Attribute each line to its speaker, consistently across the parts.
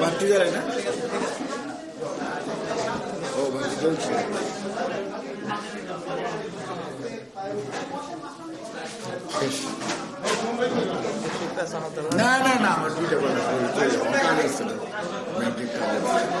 Speaker 1: বাতি জ্বালে না ও বাতি জ্বলছে না না না আমার দুইটা কথা চলে যাব আমার কাজ আছে না ব্যাংকের কাজ আছে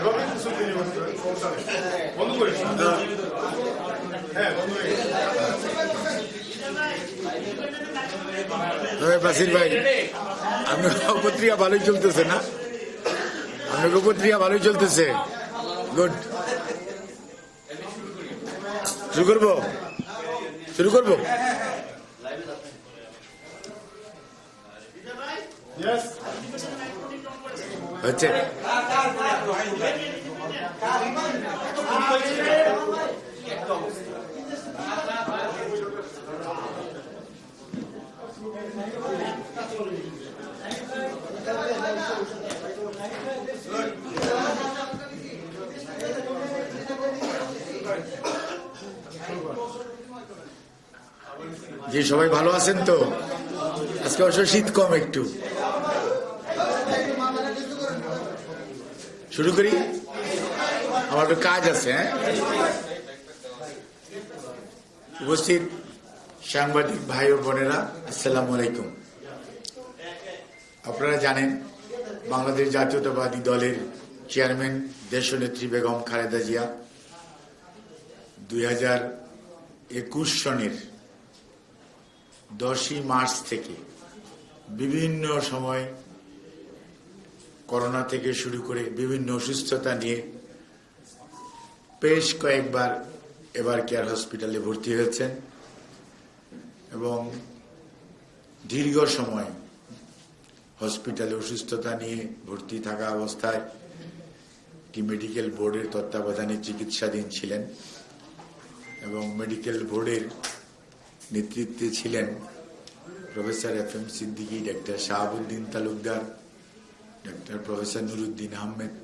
Speaker 2: এভাবে বিনিময় করেন সমস্যা নেই বন্ধ করিস হ্যাঁ বন্ধ
Speaker 1: তবে বাসির ভাই আপনার পত্রিকা ভালোই চলতেছে না আপনার পত্রিকা ভালোই চলতেছে গুড শুরু করব শুরু করব হচ্ছে যে সবাই ভালো আছেন তো? আজকে অবশ্য শীত কম একটু। শুরু করি? আমার একটু কাজ আছে হ্যাঁ? উপস্থিত সাংবাদিক ভাই ও বোনেরা, আসসালামু আলাইকুম। আপনারা জানেন, বাংলাদেশ জাতীয়তাবাদী দলের চেয়ারম্যান দেশনেত্রী বেগম খালেদা জিয়া দুই একুশ সনের দশই মার্চ থেকে বিভিন্ন সময় করোনা থেকে শুরু করে বিভিন্ন অসুস্থতা নিয়ে বেশ কয়েকবার এবার কেয়ার হসপিটালে ভর্তি হয়েছেন এবং দীর্ঘ সময় হসপিটালে অসুস্থতা নিয়ে ভর্তি থাকা অবস্থায় একটি মেডিকেল বোর্ডের তত্ত্বাবধানে চিকিৎসাধীন ছিলেন এবং মেডিকেল বোর্ডের নেতৃত্বে ছিলেন professor F M Siddiqui, doctor Shahabuddin Talukdar doctor professor Nuruddin Ahmed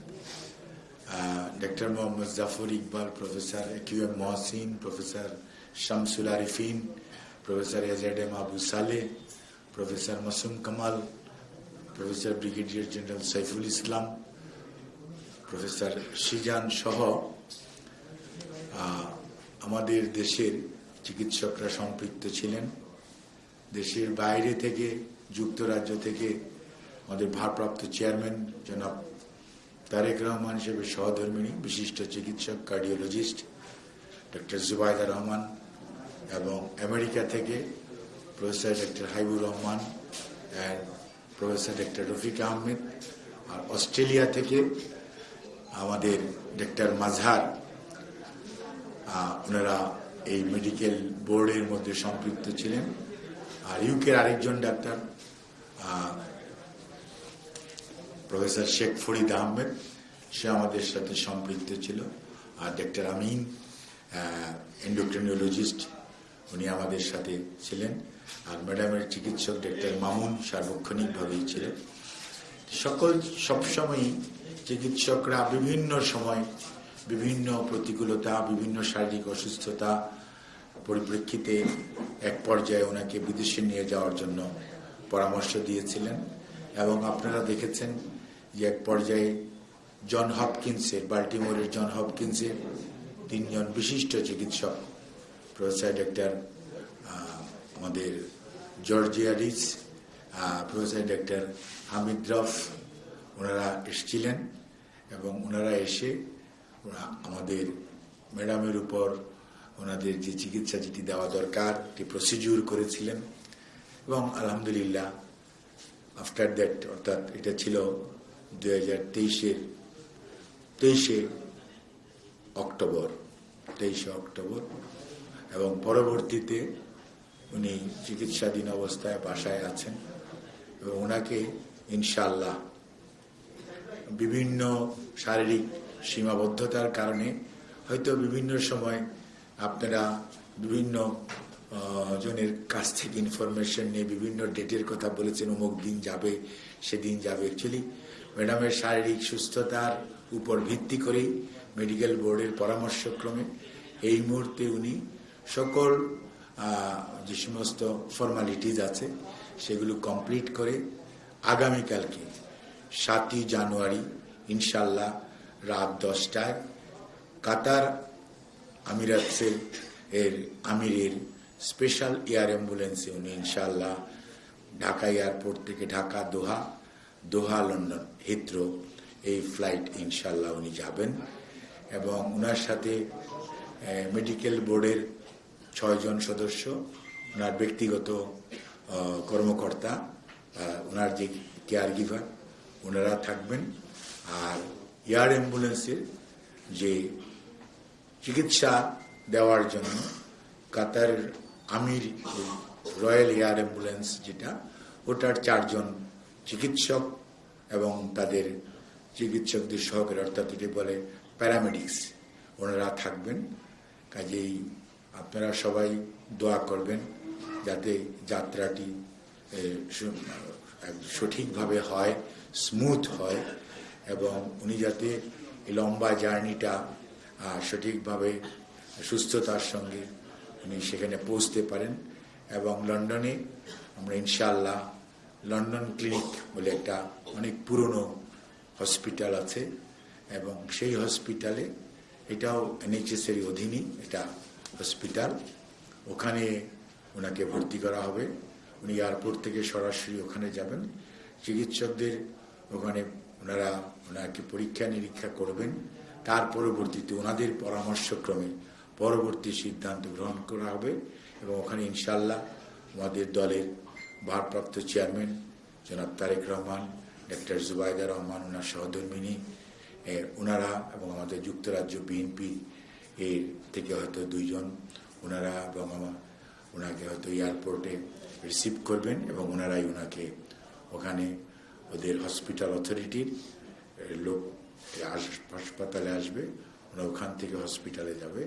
Speaker 1: doctor Mohammad Zafar Iqbal professor Q M Mohsin professor Shamsul Arifin professor AZ M Abu Saleh professor Masum Kamal professor brigadier general Saiful Islam professor Sijan সহ আমাদের দেশের চিকিৎসকরা সম্পৃক্ত ছিলেন। দেশের বাইরে থেকে, যুক্তরাজ্য থেকে আমাদের ভারপ্রাপ্ত চেয়ারম্যান জনাব তারেক রহমান হিসেবে সহধর্মিণী, বিশিষ্ট চিকিৎসক, কার্ডিওলজিস্ট, ডক্টর জুবাইদা রহমান এবং আমেরিকা থেকে professor doctor Haibur Rahman and professor doctor Rafiq Ahmed R Australia থেকে আমাদের ডক্টর মাঝহার ওনারা এই মেডিকেল বোর্ডের মধ্যে সম্পৃক্ত ছিলেন। আর ইউকের আরেকজন ডাক্তার প্রফেসর শেখ ফরিদ আহমেদ, সে আমাদের সাথে সম্পৃক্ত ছিল। আর ডক্টর আমিন এন্ডোক্রিনোলজিস্ট উনি আমাদের সাথে ছিলেন। আর ম্যাডামের চিকিৎসক ডক্টর মামুন সার্বক্ষণিকভাবেই ছিলেন। সকল, সবসময়ই চিকিৎসকরা বিভিন্ন সময় বিভিন্ন প্রতিকূলতা, বিভিন্ন শারীরিক অসুস্থতা পরিপ্রেক্ষিতে এক পর্যায়ে ওনাকে বিদেশে নিয়ে যাওয়ার জন্য পরামর্শ দিয়েছিলেন। এবং আপনারা দেখেছেন যে এক পর্যায়ে জন হপকিন্সের, বাল্টিমোরের জন হপকিন্সের তিনজন বিশিষ্ট চিকিৎসক, প্রফেসর ডক্টর আমাদের Georgia Rich professor doctor Hamid Rauf, ওনারা এসেছিলেন এবং ওনারা এসে আমাদের ম্যাডামের উপর ওনাদের যে চিকিৎসা যেটি দেওয়া দরকার, একটি প্রসিডিউর করেছিলেন এবং আলহামদুলিল্লাহ আফটার দ্যাট অর্থাৎ এটা ছিল দুই হাজার তেইশের তেইশে অক্টোবর তেইশে অক্টোবর। এবং পরবর্তীতে উনি চিকিৎসাধীন অবস্থায় বাসায় আছেন এবং ওনাকে ইনশাল্লাহ বিভিন্ন শারীরিক সীমাবদ্ধতার কারণে হয়তো বিভিন্ন সময় আপনারা বিভিন্ন জনের কাছ থেকে ইনফরমেশন নিয়ে বিভিন্ন ডেটের কথা বলেছেন, অমুক দিন যাবে, সেদিন যাবে। অ্যাকচুয়ালি ম্যাডামের শারীরিক সুস্থতার উপর ভিত্তি করেই মেডিকেল বোর্ডের পরামর্শক্রমে এই মুহূর্তে উনি সকল যে সমস্ত ফর্মালিটিজ আছে, সেগুলো কমপ্লিট করে আগামীকালকে সাতই জানুয়ারি ইনশাল্লাহ রাত দশটায় কাতার আমিরাতসের এর আমিরের স্পেশাল এয়ার অ্যাম্বুলেন্সে উনি ইনশাল্লাহ ঢাকা এয়ারপোর্ট থেকে ঢাকা দোহা দোহা লন্ডন হিত্রো, এই ফ্লাইট ইনশাল্লাহ উনি যাবেন। এবং ওনার সাথে মেডিকেল বোর্ডের ছয়জন সদস্য ওনার ব্যক্তিগত কর্মকর্তা ওনার যে কেয়ার গিভার ওনারা থাকবেন। আর এয়ার অ্যাম্বুলেন্সের যে চিকিৎসা দেওয়ার জন্য কাতার আমির, রয়্যাল এয়ার অ্যাম্বুলেন্স যেটা, ওটার চারজন চিকিৎসক এবং তাদের চিকিৎসকদের সহকারে, অর্থাৎ এটি বলে প্যারামেডিক্স ওনারা থাকবেন। কাজেই আপনারা সবাই দোয়া করবেন যাতে যাত্রাটি সঠিকভাবে হয় স্মুথ হয় এবং উনি যাতে লম্বা জার্নিটা সঠিকভাবে সুস্থতার সঙ্গে উনি সেখানে পৌঁছতে পারেন এবং লন্ডনে আমরা ইনশাআল্লাহ লন্ডন ক্লিনিক বলে একটা অনেক পুরনো হসপিটাল আছে এবং সেই হসপিটালে এটাও এনএইচএস এর অধীনই এটা হসপিটাল ওখানে ওনাকে ভর্তি করা হবে। উনি এয়ারপোর্ট থেকে সরাসরি ওখানে যাবেন। চিকিৎসকদের ওখানে ওনারা ওনাকে পরীক্ষা নিরীক্ষা করবেন। তার পরবর্তীতে ওনাদের পরামর্শক্রমে পরবর্তী সিদ্ধান্ত গ্রহণ করা হবে এবং ওখানে ইনশাল্লাহ আমাদের দলের ভারপ্রাপ্ত চেয়ারম্যান জনাব তারেক রহমান ডক্টর জুবাইদা রহমান ওনার সহধর্মিনী ওনারা এবং আমাদের যুক্তরাজ্য বিএনপি এর থেকে হয়তো দুইজন ওনারা এবং আমার ওনাকে হয়তো এয়ারপোর্টে রিসিভ করবেন এবং ওনারাই ওনাকে ওখানে ওদের হসপিটাল অথরিটির লোক হাসপাতালে আসবে ওরা ওখান থেকে হসপিটালে যাবে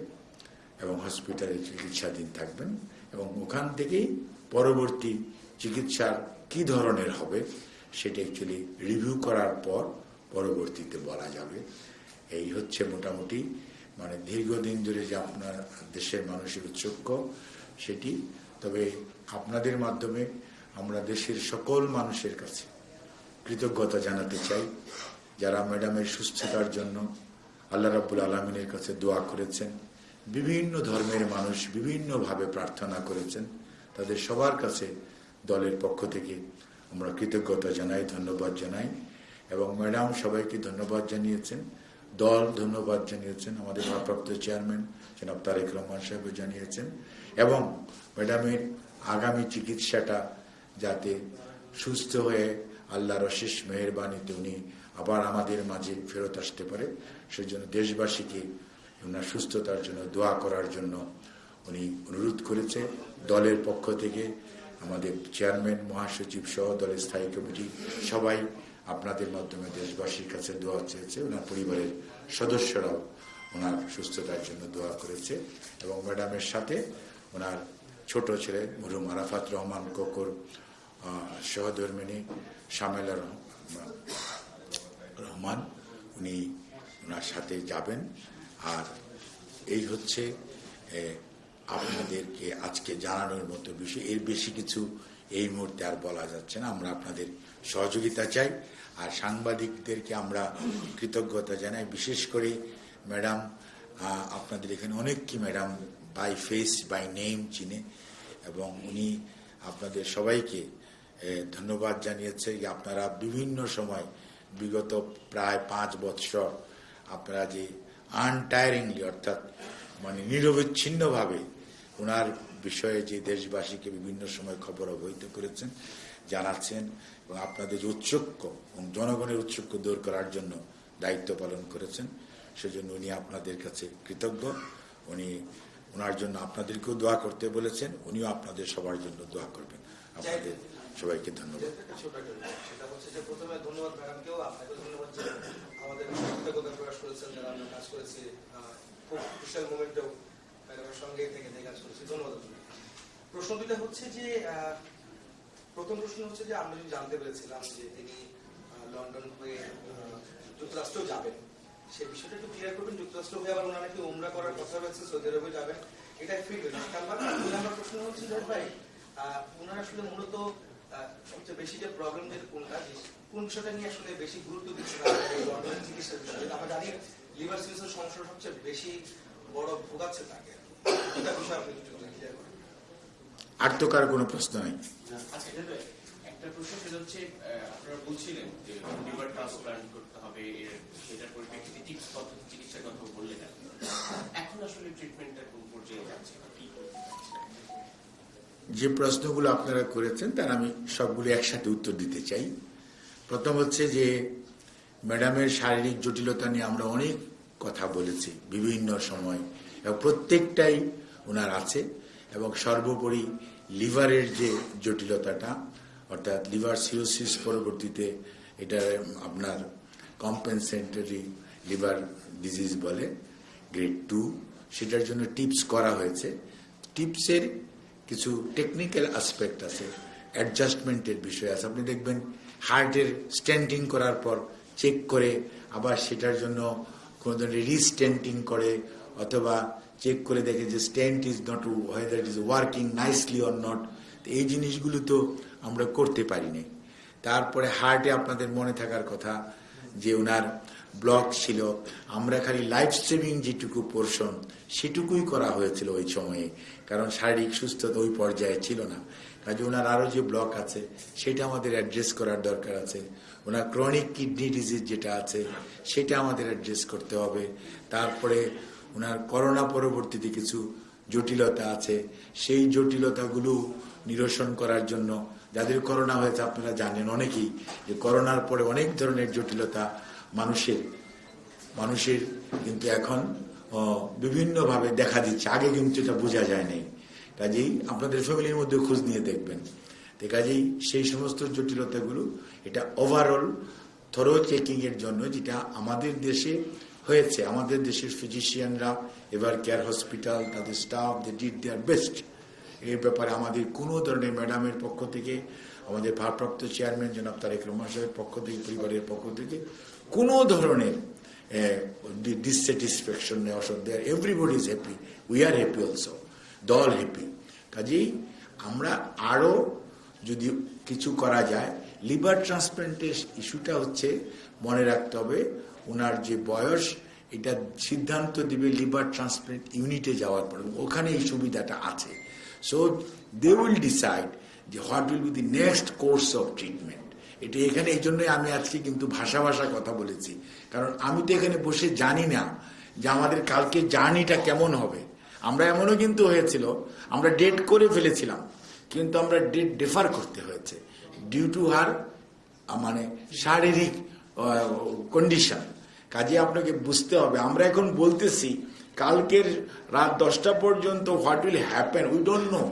Speaker 1: এবং হসপিটালে চিকিৎসাধীন থাকবেন এবং ওখান থেকেই পরবর্তী চিকিৎসার কি ধরনের হবে সেটা অ্যাকচুয়ালি রিভিউ করার পর পরবর্তীতে বলা যাবে। এই হচ্ছে মোটামুটি মানে দীর্ঘদিন ধরে যে আপনার দেশের মানুষের উৎসুক্য সেটি। তবে আপনাদের মাধ্যমে আমরা দেশের সকল মানুষের কাছে কৃতজ্ঞতা জানাতে চাই, যারা ম্যাডামের সুস্থতার জন্য আল্লাহ রাব্বুল আলমিনের কাছে দোয়া করেছেন। বিভিন্ন ধর্মের মানুষ বিভিন্নভাবে প্রার্থনা করেছেন। তাদের সবার কাছে দলের পক্ষ থেকে আমরা কৃতজ্ঞতা জানাই, ধন্যবাদ জানাই এবং ম্যাডাম সবাইকে ধন্যবাদ জানিয়েছেন। দল ধন্যবাদ জানিয়েছেন, আমাদের ভারপ্রাপ্ত চেয়ারম্যান জনাব তারেক রহমান সাহেব জানিয়েছেন এবং ম্যাডামের আগামী চিকিৎসাটা যাতে সুস্থ হয়ে আল্লাহর অশেষ মেহরবানিতে উনি আবার আমাদের মাঝে ফেরত আসতে পারে, সেজন্য দেশবাসীকে ওনার সুস্থতার জন্য দোয়া করার জন্য উনি অনুরোধ করেছে। দলের পক্ষ থেকে আমাদের চেয়ারম্যান, মহাসচিব সহ দলের স্থায়ী কমিটি, সবাই আপনাদের মাধ্যমে দেশবাসীর কাছে দোয়া চেয়েছে, ওনার পরিবারের সদস্যরাও ওনার সুস্থতার জন্য দোয়া করেছে এবং ম্যাডামের সাথে ওনার ছোট ছেলে মরুম আরাফাত রহমান কোকর সহধর্মিনী শামেলা রহমান, উনি ওনার সাথে যাবেন। আর এই হচ্ছে আপনাদেরকে আজকে জানানোর মতো বিষয়। এর বেশি কিছু এই মুহূর্তে আর বলা যাচ্ছে না। আমরা আপনাদের সহযোগিতা চাই। আর সাংবাদিকদেরকে আমরা কৃতজ্ঞতা জানাই। বিশেষ করে ম্যাডাম আপনাদের এখানে অনেক কি madam, by face, by name চিনে। এবং উনি আপনাদের সবাইকে ধন্যবাদ জানিয়েছে যে আপনারা বিভিন্ন সময়, বিগত প্রায় পাঁচ বৎসর আপনারা যে আনটায়ারিংলি অর্থাৎ মানে নিরবিচ্ছিন্নভাবে ওনার বিষয়ে যে দেশবাসীকে বিভিন্ন সময় খবর অবহিত করেছেন, জানাচ্ছেন এবং আপনাদের যে উৎসুক্য এবং জনগণের উৎসুক্য দূর করার জন্য দায়িত্ব পালন করেছেন, সেজন্য উনি আপনাদের কাছে কৃতজ্ঞ। উনি ওনার জন্য আপনাদেরকেও দোয়া করতে বলেছেন, উনিও আপনাদের সবার জন্য দোয়া করবেন। আপনাদের সবাইকে ধন্যবাদ।
Speaker 3: খুব ম্যাডামের সঙ্গে থেকে থেকে কাজ করেছি, ধন্যবাদ হচ্ছে যে প্রথম প্রশ্ন হচ্ছে যে, আমরা জানতে পেরেছিলাম যে তিনি লন্ডন হয়ে যাবেন বিষয়টা একটু ক্লিয়ার করবেন, যুক্তরাষ্ট্র হয়ে আবার ওনারা নাকি উমরা করার কথা রয়েছে, সৌদি আরবে যাবেন, এটা নাম্বার দুই নাম্বার প্রশ্ন হচ্ছে ভাই ওনারা আসলে মূলত সবচেয়ে বেশি যে প্রবলেম কোনটা কোন বিষয়টা নিয়ে আসলে বেশি গুরুত্ব লন্ডনের চিকিৎসার বিষয়ে? আমরা জানি, লিভার সিরিজের সমস্যা সবচেয়ে বেশি বড় ভোগাচ্ছে তাকে।
Speaker 1: আর তো কার কোনো প্রশ্ন নেই।
Speaker 4: এটা তো একটা প্রশ্ন সেটা হচ্ছে আপনারা বলছিলেন যে লিভার ট্রান্সপ্লান্ট করতে হবে সেটার পরিপ্রেক্ষিতে টিপস পদ্ধতি চিকিৎসার কথা বললেন এখন আসলে ট্রিটমেন্টটা কোন পর্যায়ে যাচ্ছে কি
Speaker 1: যে প্রশ্নগুলো আপনারা করেছেন তার আমি সবগুলো একসাথে উত্তর দিতে চাই। প্রথম হচ্ছে যে ম্যাডামের শারীরিক জটিলতা নিয়ে আমরা অনেক কথা বলেছি বিভিন্ন সময়। এবং প্রত্যেকটাই ওনার আছে এবং সর্বোপরি লিভারের যে জটিলতাটা, অর্থাৎ লিভার সিরোসিস পরবর্তীতে এটা আপনার কম্পেনসেন্টারি লিভার ডিজিজ বলে গ্রেড টু সেটার জন্য টিপস করা হয়েছে। টিপসের কিছু টেকনিক্যাল আসপেক্ট আছে অ্যাডজাস্টমেন্টের বিষয় আছে। আপনি দেখবেন হার্টের স্ট্যান্ডিং করার পর চেক করে আবার সেটার জন্য কোনো ধরনের রিস্ট্যান্টিং করে অথবা চেক করে দেখে যে stand is not whether it is working nicely or not এই জিনিসগুলো তো আমরা করতে পারিনি। তারপরে হার্টে আপনাদের মনে থাকার কথা যে ওনার ব্লক ছিল, আমরা খালি লাইফ সেভিং যেটুকু পোর্শন সেটুকুই করা হয়েছিল ওই সময়ে, কারণ শারীরিক সুস্থতা ওই পর্যায়ে ছিল না। কাজে ওনার আরও যে ব্লক আছে, সেটা আমাদের অ্যাড্রেস করার দরকার আছে। ওনার ক্রনিক কিডনি ডিজিজ যেটা আছে, সেটা আমাদের অ্যাড্রেস করতে হবে। তারপরে ওনার করোনা পরবর্তীতে কিছু জটিলতা আছে। সেই জটিলতাগুলো নিরসন করার জন্য যাদের করোনা হয়েছে আপনারা জানেন অনেকেই যে করোনার পরে অনেক ধরনের জটিলতা মানুষের মানুষের কিন্তু এখন বিভিন্নভাবে দেখা দিচ্ছে। আগে কিন্তু এটা বোঝা যায় নাই কাজেই আপনাদের ফ্যামিলির মধ্যে খোঁজ নিয়ে দেখবেন। তো কাজেই সেই সমস্ত জটিলতাগুলো, এটা ওভারঅল থরো চেকিংয়ের জন্য যেটা আমাদের দেশে হয়েছে। আমাদের দেশের ফিজিশিয়ানরা এবার কেয়ার হসপিটাল তাদের staff they did their best এই ব্যাপারে আমাদের কোনো ধরনের ম্যাডামের পক্ষ থেকে, আমাদের ভারপ্রাপ্ত চেয়ারম্যান জনাব তারেক রহমান সাহেবের পক্ষ থেকে, পরিবারের পক্ষ থেকে কোনো ধরনের ডিসস্যাটিসফ্যাকশন নেওয়া সত্ত্বে everybody is happy we are happy also দল হ্যাপি কাজেই আমরা আরও যদি কিছু করা যায় লিভার ট্রান্সপ্লান্টের ইস্যুটা হচ্ছে মনে রাখতে হবে। ওনার যে বয়স, এটা সিদ্ধান্ত দিবে লিভার ট্রান্সপ্লান্ট ইউনিটে যাওয়ার পরে ওখানে এই সুবিধাটা আছে। সো দে উইল ডিসাইড যে what will be the next course of treatment এটা এখানে এই জন্যই আমি আজকে কিন্তু ভাষা ভাষা কথা বলেছি। কারণ আমি তো এখানে বসে জানি না যে আমাদের কালকে জার্নিটা কেমন হবে। আমরা এমনও কিন্তু হয়েছিল, আমরা ডেট করে ফেলেছিলাম, কিন্তু আমরা ডেট ডেফার করতে হয়েছে। ডিউ টু হার মানে শারীরিক কন্ডিশন কাজে আপনাকে বুঝতে হবে। আমরা এখন বলতেছি, কালকের রাত দশটা পর্যন্ত what will happen we don't know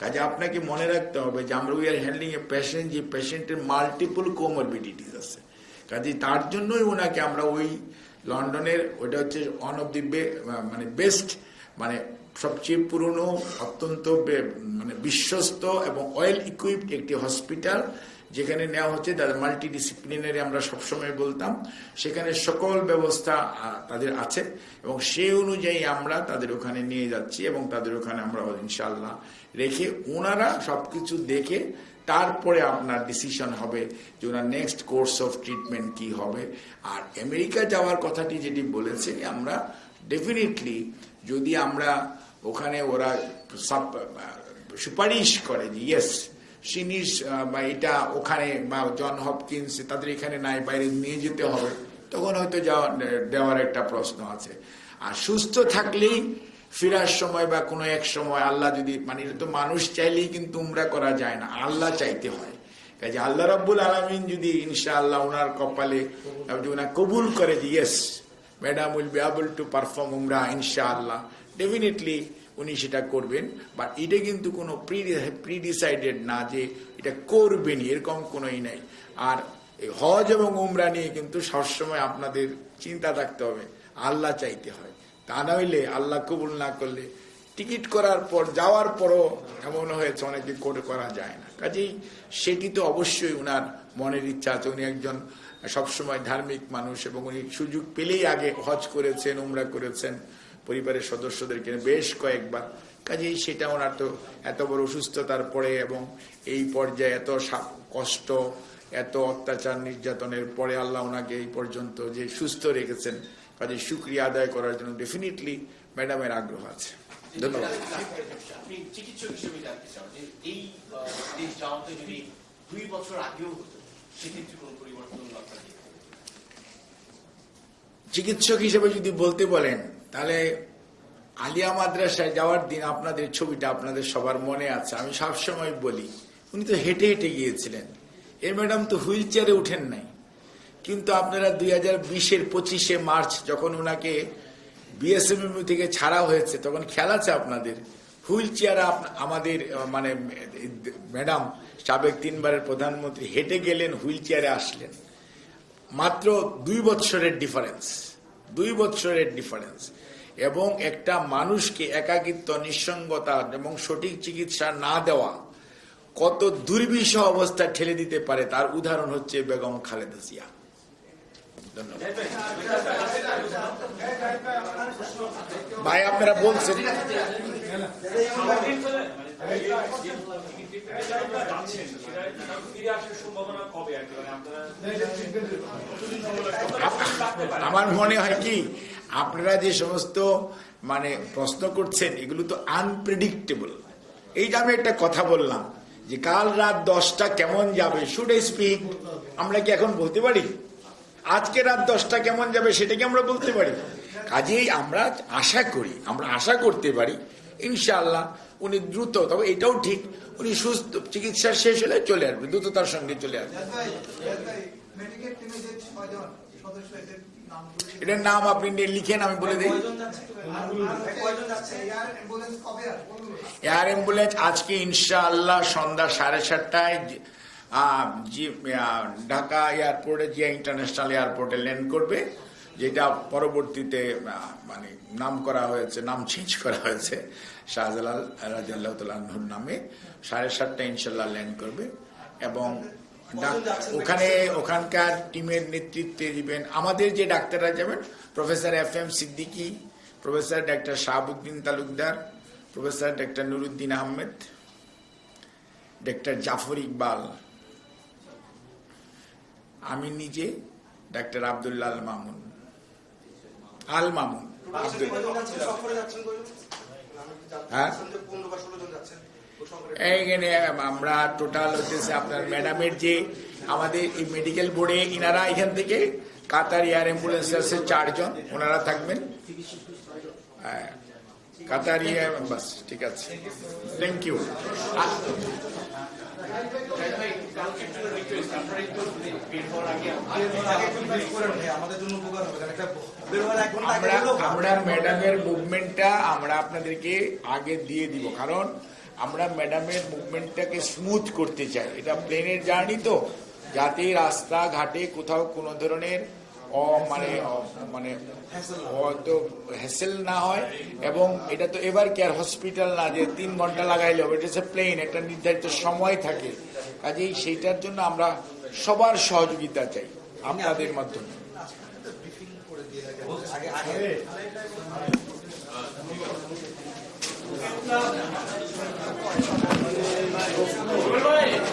Speaker 1: কাজে আপনাকে মনে রাখতে হবে যে আমরা we are handling a patient যে পেশেন্টের মাল্টিপল কোমরবিডিটিস আছে। কাজে তার জন্যই ওনাকে আমরা ওই লন্ডনের, ওইটা হচ্ছে ওয়ান অফ দি মানে বেস্ট মানে সবচেয়ে পুরনো, অত্যন্ত মানে বিশ্বস্ত এবং অয়েল ইকুইপড একটি হসপিটাল যেখানে নেওয়া হচ্ছে, তাদের মাল্টি ডিসিপ্লিনারি আমরা সবসময় বলতাম। সেখানে সকল ব্যবস্থা তাদের আছে। এবং সেই অনুযায়ী আমরা তাদের ওখানে নিয়ে যাচ্ছি এবং তাদের ওখানে আমরা ইনশাল্লাহ রেখে ওনারা সবকিছু দেখে তারপরে আপনার ডিসিশন হবে যে ওনার নেক্সট কোর্স অফ ট্রিটমেন্ট কি হবে। আর আমেরিকা যাওয়ার কথাটি যেটি বলেছে আমরা ডেফিনেটলি যদি আমরা ওখানে ওরা সুপারিশ করে যে ইয়েস সিনিস বা এটা ওখানে বা জন হপকিন্স তাদের এখানে নাই, বাইরে নিয়ে যেতে হবে। তখন হয়তো যাওয়া দেওয়ার একটা প্রশ্ন আছে। আর সুস্থ থাকলেই ফেরার সময় বা কোনো এক সময় আল্লাহ যদি মানে তো মানুষ চাইলেই কিন্তু উমরা করা যায় না, আল্লাহ চাইতে হয়। কাজে আল্লাহ রাব্বুল আলমিন যদি ইনশাআল্লাহ ওনার কপালে ওনার কবুল করে যে yes madam will be able to perform উমরা ইনশাআল্লাহ। ডেফিনেটলি উনি সেটা করবেন বাট এটা কিন্তু কোনো প্রি ডিসাইডেড না যে এটা করবেনই এরকম কোনোই নাই। আর হজ এবং উমরা নিয়ে কিন্তু সবসময় আপনাদের চিন্তা থাকতে হবে, আল্লাহ চাইতে হয়। তা নইলে আল্লাহ কবুল না করলে টিকিট করার পর, যাওয়ার পরও এমন হয়েছে, অনেকে করে করা যায় না। কাজেই সেটি তো অবশ্যই উনার মনের ইচ্ছা আছে। উনি একজন সবসময় ধার্মিক মানুষ এবং উনি সুযোগ পেলেই আগে হজ করেছেন, উমরা করেছেন। পরিবারের সদস্যদেরকে বেশ কয়েকবার। কাজেই সেটা ওনার তো এত বড় অসুস্থতার পরে এবং এই পর্যায়ে এত কষ্ট এত অত্যাচার নির্যাতনের পরে আল্লাহ ওনাকে এই পর্যন্ত যে সুস্থ রেখেছেন কাজে সুক্রিয়া আদায় করার জন্য ডেফিনেটলি ম্যাডামের আগ্রহ আছে। ধন্যবাদ?
Speaker 4: চিকিৎসক হিসেবে যদি
Speaker 1: বলতে বলেন তাহলে আলিয়া মাদ্রাসায় যাওয়ার দিন আপনাদের ছবিটা আপনাদের সবার মনে আছে, আমি সবসময় বলি। উনি তো হেঁটে হেঁটে গিয়েছিলেন। এ ম্যাডাম তো হুইল চেয়ারে উঠেন নাই। কিন্তু আপনারা দুই হাজার বিশের পঁচিশে মার্চ যখন ওনাকে বিএসএমএম থেকে ছাড়া হয়েছে, তখন খেয়াল আছে আপনাদের? হুইল চেয়ারে আমাদের মানে ম্যাডাম, সাবেক তিনবারের প্রধানমন্ত্রী হেঁটে গেলেন, হুইল চেয়ারে আসলেন। মাত্র দুই বৎসরের ডিফারেন্স। দুই বৎসরের ডিফারেন্স এবং একটা মানুষকে একাকিত্ব, নিঃসঙ্গতা এবং সঠিক চিকিৎসা না দেওয়া কত দুর্বিষহ অবস্থা ঠেলে দিতে পারে তার উদাহরণ হচ্ছে বেগম খালেদা জিয়া। ভাই, আপনারা বলছেন আমার মনে হয় কি, আপনারা যে সমস্ত মানে প্রশ্ন করছেন, এগুলো তো আনপ্রেডিক্টেবল এই যে আমি একটা কথা বললাম, যে কাল রাত দশটা কেমন যাবে? শুড স্পিক আমরা কি এখন বলতে পারি? আজকে রাত দশটা কেমন যাবে সেটা কি আমরা বলতে পারি? কাজেই আমরা আশা করি, আমরা আশা করতে পারি, ইনশাআল্লাহ উনি দ্রুত তবে এটাও ঠিক উনি সুস্থ চিকিৎসা শেষ হলে চলে আসবে দ্রুততার সঙ্গে চলে আসবে। এটার নাম আপনি লিখেন আমি বলে দিই।
Speaker 5: Air ambulance.
Speaker 1: আজকে ইনশাআল্লাহ সন্ধ্যা সাড়ে সাতটায় ঢাকা এয়ারপোর্টে যে ইন্টারন্যাশনাল এয়ারপোর্টে ল্যান্ড করবে যেটা পরবর্তীতে মানে নাম করা হয়েছে নাম চেঞ্জ করা হয়েছে। শাহজালাল রাজিয়াল্লাহ তাল্লাহর নামে। সাড়ে সাতটা ইনশাল্লাহ ল্যান্ড করবে। এবং ওখানে ওখানকার টিমের নেতৃত্বে দিবেন। আমাদের যে ডাক্তাররা যাবেন professor F M Siddiqui professor doctor Shahabuddin Talukdar professor ডাক্তার নুরুদ্দিন আহমেদ ডাক্তার জাফর ইকবাল। আমি নিজে ডাক্তার আবদুল্লাহ আল মামুন। আল মামুন আব্দুল হ্যাঁ? এইখানে আমরা টোটাল হচ্ছে আপনার ম্যাডামের যে আমাদের এই মেডিকেল বোর্ডে ইনারা এখান থেকে কাতার এয়ার অ্যাম্বুলেন্স আছে চারজন ওনারা থাকবেন হ্যাঁ, কাতার এয়ার বাস ঠিক আছে থ্যাংক ইউ
Speaker 3: আমাদের জন্য উপকার হবে একটা
Speaker 1: আমরা আমরা ম্যাডামের মুভমেন্টটা আমরা আপনাদেরকে আগে দিয়ে দিব। কারণ আমরা ম্যাডামের মুভমেন্টটাকে স্মুথ করতে চাই। এটা প্লেনের জার্নি তো। যাতে রাস্তা ঘাটে কোথাও কোনো ধরনের অ মানে মানে হয়তো হ্যাসেল না হয় এবং এটা তো এবার কেয়ার হসপিটাল না যে তিন ঘণ্টা লাগাইলে হবে। এটা হচ্ছে প্লেন একটা নির্ধারিত সময় থাকে। কাজেই সেইটার জন্য আমরা সবার সহযোগিতা চাই আপনাদের মাধ্যমে।
Speaker 3: 아래 아래 얼마에